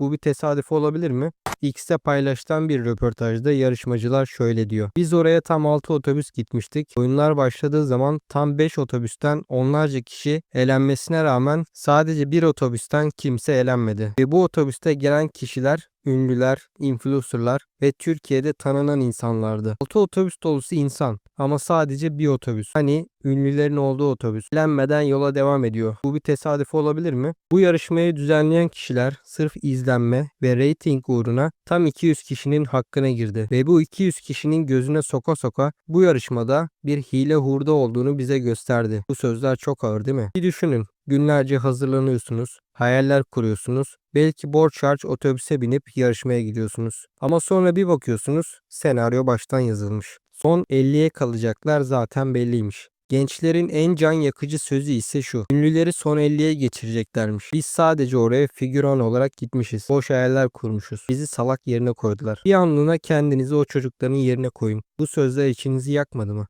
Bu bir tesadüf olabilir mi? X'te paylaşılan bir röportajda yarışmacılar şöyle diyor. Biz oraya tam 6 otobüs gitmiştik. Oyunlar başladığı zaman tam 5 otobüsten onlarca kişi elenmesine rağmen sadece bir otobüsten kimse elenmedi. Ve bu otobüste gelen kişiler ünlüler, influencerlar ve Türkiye'de tanınan insanlardı. 6 otobüs dolusu insan ama sadece bir otobüs. Hani ünlülerin olduğu otobüs. Elenmeden yola devam ediyor. Bu bir tesadüf olabilir mi? Bu yarışmayı düzenleyen kişiler sırf izlenme ve reyting uğruna tam 200 kişinin hakkına girdi. Ve bu 200 kişinin gözüne soka soka bu yarışmada bir hile hurda olduğunu bize gösterdi. Bu sözler çok ağır değil mi? Bir düşünün. Günlerce hazırlanıyorsunuz, hayaller kuruyorsunuz, belki borç harç otobüse binip yarışmaya gidiyorsunuz. Ama sonra bir bakıyorsunuz senaryo baştan yazılmış. Son 50'ye kalacaklar zaten belliymiş. Gençlerin en can yakıcı sözü ise şu. Ünlüleri son 50'ye geçireceklermiş. Biz sadece oraya figüran olarak gitmişiz. Boş hayaller kurmuşuz. Bizi salak yerine koydular. Bir anlığına kendinizi o çocukların yerine koyun. Bu sözler içinizi yakmadı mı?